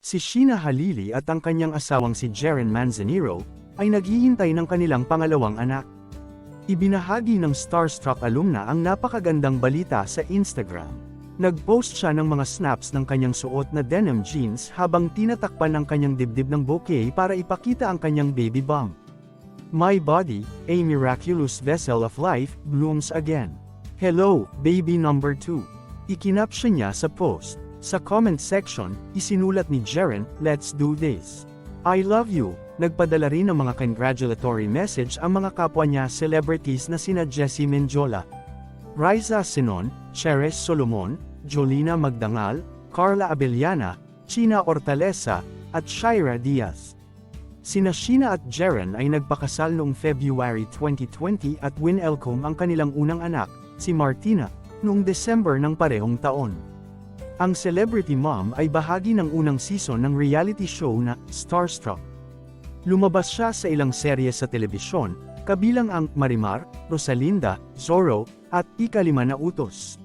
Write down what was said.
Si Sheena Halili at ang kanyang asawang si Jeren Manzanero, ay naghihintay ng kanilang pangalawang anak. Ibinahagi ng Starstruck alumna ang napakagandang balita sa Instagram. Nag-post siya ng mga snaps ng kanyang suot na denim jeans habang tinatakpan ng kanyang dibdib ng bouquet para ipakita ang kanyang baby bump. My body, a miraculous vessel of life, blooms again. Hello, baby number 2. Ikinapsyon niya sa post. Sa comment section, isinulat ni Jeren, let's do this. I love you. Nagpadala rin ng mga congratulatory message ang mga kapwa niya celebrities na sina Jessie Menjola, Riza Sinon, Cheres Solomon, Jolina Magdangal, Carla Abellana, China Hortaleza, at Shaira Diaz. Sina Sheena at Jeren ay nagpakasal noong February 2020 at winelcome ang kanilang unang anak, si Martina, noong December ng parehong taon. Ang Celebrity Mom ay bahagi ng unang season ng reality show na Starstruck. Lumabas siya sa ilang serye sa telebisyon, kabilang ang Marimar, Rosalinda, Zorro, at Ikalima na Utos.